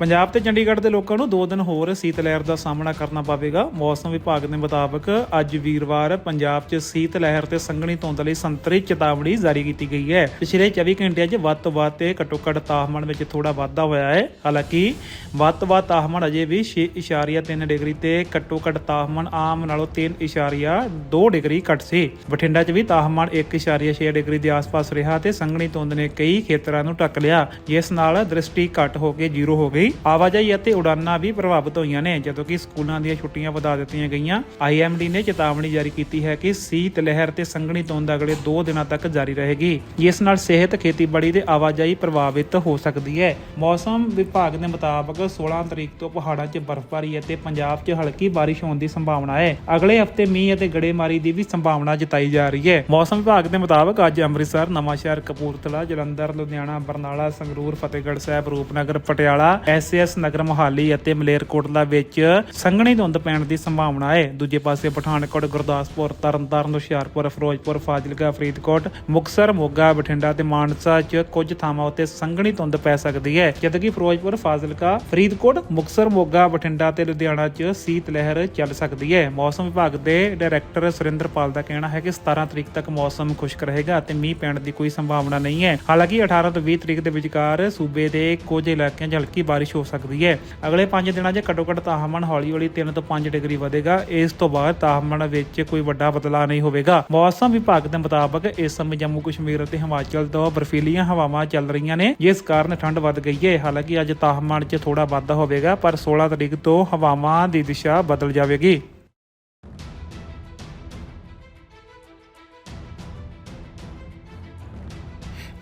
ਪੰਜਾਬ ਤੇ ਚੰਡੀਗੜ੍ਹ ਦੇ ਲੋਕਾਂ ਨੂੰ 2 ਦਿਨ ਹੋਰ ਸੀਤ ਲਹਿਰ ਦਾ ਸਾਹਮਣਾ ਕਰਨਾ ਪਵੇਗਾ। ਮੌਸਮ ਵਿਭਾਗ ਦੇ ਮੁਤਾਬਕ ਅੱਜ ਵੀਰਵਾਰ ਪੰਜਾਬ 'ਚ ਸੀਤ ਲਹਿਰ ਤੇ ਸੰਘਣੀ ਧੁੰਦ ਲਈ ਸੰਤਰੀ ਚੇਤਾਵਨੀ ਜਾਰੀ ਕੀਤੀ ਗਈ ਹੈ। ਪਿਛਲੇ 24 ਘੰਟਿਆਂ 'ਚ ਵੱਧ ਤੋਂ ਵੱਧ ਤੇ ਘੱਟੋ ਘੱਟ ਤਾਪਮਾਨ ਵਿੱਚ ਥੋੜਾ ਵਾਧਾ ਹੋਇਆ ਹੈ। ਹਾਲਾਂਕਿ ਵੱਧ ਤੋਂ ਵੱਧ ਤਾਪਮਾਨ ਅਜੇ ਵੀ 6.3 ਡਿਗਰੀ ਤੇ ਘੱਟੋ ਘੱਟ ਤਾਪਮਾਨ ਆਮ ਨਾਲੋਂ 3.2 ਡਿਗਰੀ ਘੱਟ ਸੀ। ਬਠਿੰਡਾ 'ਚ ਵੀ ਤਾਪਮਾਨ 1.6 ਡਿਗਰੀ ਦੇ ਆਸ-ਪਾਸ ਰਿਹਾ ਤੇ ਸੰਘਣੀ ਧੁੰਦ ਨੇ ਕਈ ਖੇਤਰਾਂ ਨੂੰ ਢੱਕ ਲਿਆ। ਜਿਸ ਨਾਲ ਦ੍ਰਿਸ਼ਟੀ ਘੱਟ ਹੋ ਕੇ ਜ਼ੀਰੋ ਹੋ ਗਈ। ਆਵਾਜਾਈ ਅਤੇ ਉਡਾਨਾਂ ਵੀ ਪ੍ਰਭਾਵਿਤ ਹੋਈਆਂ ਨੇ, ਜਦੋਂ ਕਿ ਸਕੂਲਾਂ ਦੀਆਂ ਛੁੱਟੀਆਂ ਵਧਾ ਦਿੱਤੀਆਂ ਗਈਆਂ। ਆਈਐਮਡੀ ਨੇ ਚੇਤਾਵਨੀ ਜਾਰੀ ਕੀਤੀ ਹੈ ਕਿ ਸੀਤ ਲਹਿਰ ਤੇ ਸੰਘਣੀ ਧੁੰਦ ਅਗਲੇ 2 ਦਿਨਾਂ ਤੱਕ ਜਾਰੀ ਰਹੇਗੀ। ਜਿਸ ਨਾਲ ਸਿਹਤ ਖੇਤੀਬਾੜੀ ਤੇ ਆਵਾਜਾਈ ਪ੍ਰਭਾਵਿਤ ਹੋ ਸਕਦੀ ਹੈ। ਮੌਸਮ ਵਿਭਾਗ ਦੇ ਮੁਤਾਬਕ 16 ਤਰੀਕ ਤੋਂ ਪਹਾੜਾਂ 'ਚ ਬਰਫ਼ਬਾਰੀ ਅਤੇ ਪੰਜਾਬ 'ਚ ਹਲਕੀ ਬਾਰਿਸ਼ ਹੋਣ ਦੀ ਸੰਭਾਵਨਾ ਹੈ। ਅਗਲੇ ਹਫ਼ਤੇ ਮੀਂਹ ਅਤੇ ਗੜੇਮਾਰੀ ਦੀ ਵੀ ਸੰਭਾਵਨਾ ਜਤਾਈ ਜਾ ਰਹੀ ਹੈ। ਮੌਸਮ ਵਿਭਾਗ ਦੇ ਮੁਤਾਬਕ ਅੱਜ ਅੰਮ੍ਰਿਤਸਰ, ਨਵਾਂਸ਼ਹਿਰ, ਕਪੂਰਥਲਾ, ਜਲੰਧਰ, ਲੁਧਿਆਣਾ, ਬਰਨਾਲਾ, ਸੰਗਰੂਰ, ਫਤਿਹਗੜ੍ਹ ਸਾਹਿਬ, ਰੂਪਨਗਰ, ਪਟਿਆਲਾ ਐਸਐਸ ਨਗਰ ਮੋਹਾਲੀ ਅਤੇ ਮਲੇਰਕੋਟਲਾ ਵਿੱਚ ਸੰਘਣੀ ਧੁੰਦ ਪੈਣ ਦੀ ਸੰਭਾਵਨਾ ਹੈ। ਦੂਜੇ ਪਾਸੇ ਪਠਾਨਕੋਟ, ਗੁਰਦਾਸਪੁਰ, ਤਰਨਤਾਰਨ, ਹੁਸ਼ਿਆਰਪੁਰ, ਫਿਰੋਜ਼ਪੁਰ, ਫਾਜ਼ਿਲਕਾ, ਫਰੀਦਕੋਟ ਮੁਕਸਰ ਮੋਗਾ, ਬਠਿੰਡਾ ਤੇ ਮਾਨਸਾ 'ਚ ਕੁਝ ਥਾਵਾਂ ਉੱਤੇ ਸੰਘਣੀ ਧੁੰਦ ਪੈ ਸਕਦੀ ਹੈ। ਜਦਕਿ ਫਿਰੋਜ਼ਪੁਰ, ਫਾਜ਼ਿਲਕਾ, ਫਰੀਦਕੋਟ ਮੁਕਸਰ ਮੋਗਾ, ਬਠਿੰਡਾ ਤੇ ਲੁਧਿਆਣਾ 'ਚ ਸੀਤ ਲਹਿਰ ਚੱਲ ਸਕਦੀ ਹੈ। ਮੌਸਮ ਵਿਭਾਗ ਦੇ ਡਾਇਰੈਕਟਰ ਸੁਰਿੰਦਰਪਾਲ ਦਾ ਕਹਿਣਾ ਹੈ ਕਿ 17 ਤਰੀਕ ਤੱਕ ਮੌਸਮ ਖੁਸ਼ਕ ਰਹੇਗਾ ਅਤੇ ਮੀਂਹ ਪੈਣ ਦੀ ਕੋਈ ਸੰਭਾਵਨਾ ਨਹੀਂ ਹੈ। ਹਾਲਾਂਕਿ 18 ਤੋਂ 20 ਤਰੀਕ ਦੇ ਵਿਚਕਾਰ ਸੂਬੇ ਦੇ ਕੁਝ ਇਲਾਕਿਆਂ 'ਚ ਹਲਕੀ ਬਾਰਿਸ਼ ਹੋ ਸਕਦੀ ਹੈ। ਅਗਲੇ 5 ਦਿਨਾਂ 'ਚ ਘੱਟੋ ਘੱਟ ਤਾਪਮਾਨ ਹੌਲੀ-ਹੌਲੀ 3 ਤੋਂ 5 ਡਿਗਰੀ ਵਧੇਗਾ। ਇਸ ਤੋਂ ਬਾਅਦ ਤਾਪਮਾਨ ਵਿੱਚ ਕੋਈ ਵੱਡਾ ਬਦਲਾਅ ਨਹੀਂ ਹੋਵੇਗਾ। ਮੌਸਮ ਵਿਭਾਗ ਦੇ ਮੁਤਾਬਕ ਇਸ ਸਮੇਂ ਜੰਮੂ ਕਸ਼ਮੀਰ ਅਤੇ ਹਿਮਾਚਲ ਤੋਂ ਬਰਫੀਲੀਆਂ ਹਵਾਵਾਂ ਚੱਲ ਰਹੀਆਂ ਨੇ, ਜਿਸ ਕਾਰਨ ਠੰਡ ਵੱਧ ਗਈ ਹੈ। ਹਾਲਾਂਕਿ ਅੱਜ ਤਾਪਮਾਨ 'ਚ ਥੋੜਾ ਵਾਧਾ ਹੋਵੇਗਾ, ਪਰ 16 ਤਰੀਕ ਤੋਂ ਹਵਾਵਾਂ ਦੀ ਦਿਸ਼ਾ ਬਦਲ ਜਾਵੇਗੀ।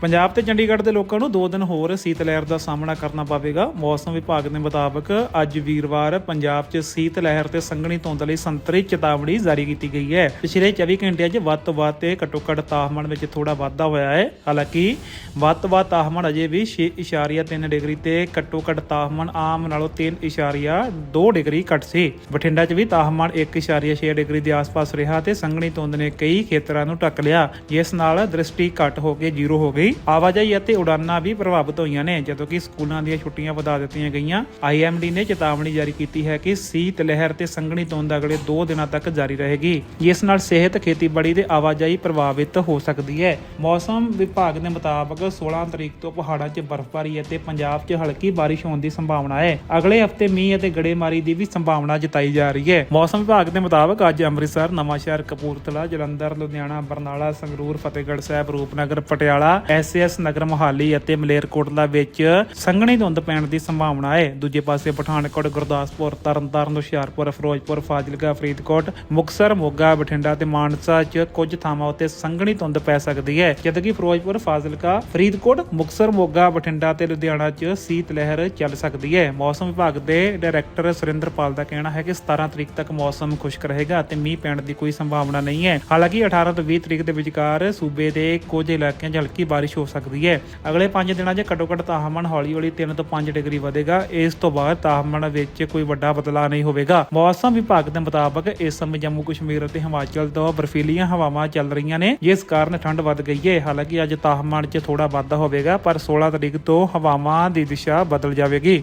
ਪੰਜਾਬ ਤੇ ਚੰਡੀਗੜ੍ਹ ਦੇ ਲੋਕਾਂ ਨੂੰ 2 ਦਿਨ ਹੋਰ ਸੀਤ ਲਹਿਰ ਦਾ ਸਾਹਮਣਾ ਕਰਨਾ ਪਵੇਗਾ। ਮੌਸਮ ਵਿਭਾਗ ਦੇ ਮੁਤਾਬਕ ਅੱਜ ਵੀਰਵਾਰ ਪੰਜਾਬ 'ਚ ਸੀਤ ਲਹਿਰ ਤੇ ਸੰਘਣੀ ਧੁੰਦ ਲਈ ਸੰਤਰੀ ਚੇਤਾਵਨੀ ਜਾਰੀ ਕੀਤੀ ਗਈ ਹੈ। ਪਿਛਲੇ 24 ਘੰਟਿਆਂ 'ਚ ਵੱਧ ਤੋਂ ਵੱਧ ਤੇ ਘੱਟੋ ਘੱਟ ਤਾਪਮਾਨ ਵਿੱਚ ਥੋੜਾ ਵਾਧਾ ਹੋਇਆ ਹੈ। ਹਾਲਾਂਕਿ ਵੱਧ ਤੋਂ ਵੱਧ ਤਾਪਮਾਨ ਅਜੇ ਵੀ 6.3 ਡਿਗਰੀ ਤੇ ਘੱਟੋ ਘੱਟ ਤਾਪਮਾਨ ਆਮ ਨਾਲੋਂ 3.2 ਡਿਗਰੀ ਘੱਟ ਸੀ। ਬਠਿੰਡਾ 'ਚ ਵੀ ਤਾਪਮਾਨ 1.6 ਡਿਗਰੀ ਦੇ ਆਸ-ਪਾਸ ਰਿਹਾ ਤੇ ਸੰਘਣੀ ਧੁੰਦ ਨੇ ਕਈ ਖੇਤਰਾਂ ਨੂੰ ਢੱਕ ਲਿਆ। ਜਿਸ ਨਾਲ ਦ੍ਰਿਸ਼ਟੀ ਘੱਟ ਹੋ ਕੇ ਜ਼ੀਰੋ ਹੋ ਗਈ। ਆਵਾਜਾਈ ਅਤੇ ਉਡਾਨਾਂ ਵੀ ਪ੍ਰਭਾਵਿਤ ਹੋਈਆਂ ਨੇ, ਜਦੋਂ ਕਿ ਸਕੂਲਾਂ ਦੀਆਂ ਛੁੱਟੀਆਂ ਵਧਾ ਦਿੱਤੀਆਂ ਗਈਆਂ। ਆਈਐਮਡੀ ਨੇ ਚੇਤਾਵਨੀ ਜਾਰੀ ਕੀਤੀ ਹੈ ਕਿ ਸੀਤ ਲਹਿਰ ਤੇ ਸੰਘਣੀ ਧੁੰਦ ਅਗਲੇ 2 ਦਿਨਾਂ ਤੱਕ ਜਾਰੀ ਰਹੇਗੀ। ਜਿਸ ਨਾਲ ਸਿਹਤ ਖੇਤੀਬਾੜੀ ਤੇ ਆਵਾਜਾਈ ਪ੍ਰਭਾਵਿਤ ਹੋ ਸਕਦੀ ਹੈ। ਮੌਸਮ ਵਿਭਾਗ ਦੇ ਮੁਤਾਬਕ 16 ਤਰੀਕ ਤੋਂ ਪਹਾੜਾਂ 'ਚ ਬਰਫ਼ਬਾਰੀ ਅਤੇ ਪੰਜਾਬ 'ਚ ਹਲਕੀ ਬਾਰਿਸ਼ ਹੋਣ ਦੀ ਸੰਭਾਵਨਾ ਹੈ। ਅਗਲੇ ਹਫ਼ਤੇ ਮੀਂਹ ਅਤੇ ਗੜੇਮਾਰੀ ਦੀ ਵੀ ਸੰਭਾਵਨਾ ਜਤਾਈ ਜਾ ਰਹੀ ਹੈ। ਮੌਸਮ ਵਿਭਾਗ ਦੇ ਮੁਤਾਬਕ ਅੱਜ ਅੰਮ੍ਰਿਤਸਰ, ਨਵਾਂਸ਼ਹਿਰ, ਕਪੂਰਥਲਾ, ਜਲੰਧਰ, ਲੁਧਿਆਣਾ, ਬਰਨਾਲਾ, ਸੰਗਰੂਰ, ਫਤਿਹਗੜ੍ਹ ਸਾਹਿਬ, ਰੂਪਨਗਰ, ਪਟਿਆਲਾ ਐਸਐਸ ਨਗਰ ਮੋਹਾਲੀ ਅਤੇ ਮਲੇਰਕੋਟਲਾ ਵਿੱਚ ਸੰਘਣੀ ਧੁੰਦ ਪੈਣ ਦੀ ਸੰਭਾਵਨਾ ਹੈ। ਦੂਜੇ ਪਾਸੇ ਪਠਾਨਕੋਟ, ਗੁਰਦਾਸਪੁਰ, ਤਰਨਤਾਰਨ, ਹੁਸ਼ਿਆਰਪੁਰ, ਫਿਰੋਜ਼ਪੁਰ, ਫਾਜ਼ਿਲਕਾ, ਫਰੀਦਕੋਟ ਮੁਕਸਰ ਮੋਗਾ, ਬਠਿੰਡਾ ਤੇ ਮਾਨਸਾ 'ਚ ਕੁਝ ਥਾਵਾਂ ਉੱਤੇ ਸੰਘਣੀ ਧੁੰਦ ਪੈ ਸਕਦੀ ਹੈ। ਜਦਕਿ ਫਿਰੋਜ਼ਪੁਰ, ਫਾਜ਼ਿਲਕਾ, ਫਰੀਦਕੋਟ ਮੁਕਸਰ ਮੋਗਾ, ਬਠਿੰਡਾ ਤੇ ਲੁਧਿਆਣਾ 'ਚ ਸੀਤ ਲਹਿਰ ਚੱਲ ਸਕਦੀ ਹੈ। ਮੌਸਮ ਵਿਭਾਗ ਦੇ ਡਾਇਰੈਕਟਰ ਸੁਰਿੰਦਰਪਾਲ ਦਾ ਕਹਿਣਾ ਹੈ ਕਿ 17 ਤਰੀਕ ਤੱਕ ਮੌਸਮ ਖੁਸ਼ਕ ਰਹੇਗਾ ਅਤੇ ਮੀਂਹ ਪੈਣ ਦੀ ਕੋਈ ਸੰਭਾਵਨਾ ਨਹੀਂ ਹੈ। ਹਾਲਾਂਕਿ 18 ਤੋਂ 20 ਤਰੀਕ ਦੇ ਵਿਚਕਾਰ ਸੂਬੇ ਦੇ ਕੁਝ ਇਲਾਕਿਆਂ 'ਚ ਹਲਕੀ ਬਾਰਿਸ਼ ਬਾਰਿਸ਼ ਹੋ ਸਕਦੀ ਹੈ। ਅਗਲੇ 5 ਦਿਨਾਂ 'ਚ ਘੱਟੋ ਘੱਟ ਤਾਪਮਾਨ ਹੌਲੀ-ਹੌਲੀ 3 ਤੋਂ 5 ਡਿਗਰੀ ਵਧੇਗਾ। ਇਸ ਤੋਂ ਬਾਅਦ ਤਾਪਮਾਨ ਵਿੱਚ ਕੋਈ ਵੱਡਾ ਬਦਲਾਅ ਨਹੀਂ ਹੋਵੇਗਾ। ਮੌਸਮ ਵਿਭਾਗ ਦੇ ਮੁਤਾਬਕ ਇਸ ਸਮੇਂ ਜੰਮੂ ਕਸ਼ਮੀਰ ਅਤੇ ਹਿਮਾਚਲ ਤੋਂ ਬਰਫੀਲੀਆਂ ਹਵਾਵਾਂ ਚੱਲ ਰਹੀਆਂ ਨੇ, ਜਿਸ ਕਾਰਨ ਠੰਡ ਵੱਧ ਗਈ ਹੈ। ਹਾਲਾਂਕਿ ਅੱਜ ਤਾਪਮਾਨ 'ਚ ਥੋੜਾ ਵਾਧਾ ਹੋਵੇਗਾ, ਪਰ 16 ਤਰੀਕ ਤੋਂ ਹਵਾਵਾਂ ਦੀ ਦਿਸ਼ਾ ਬਦਲ ਜਾਵੇਗੀ।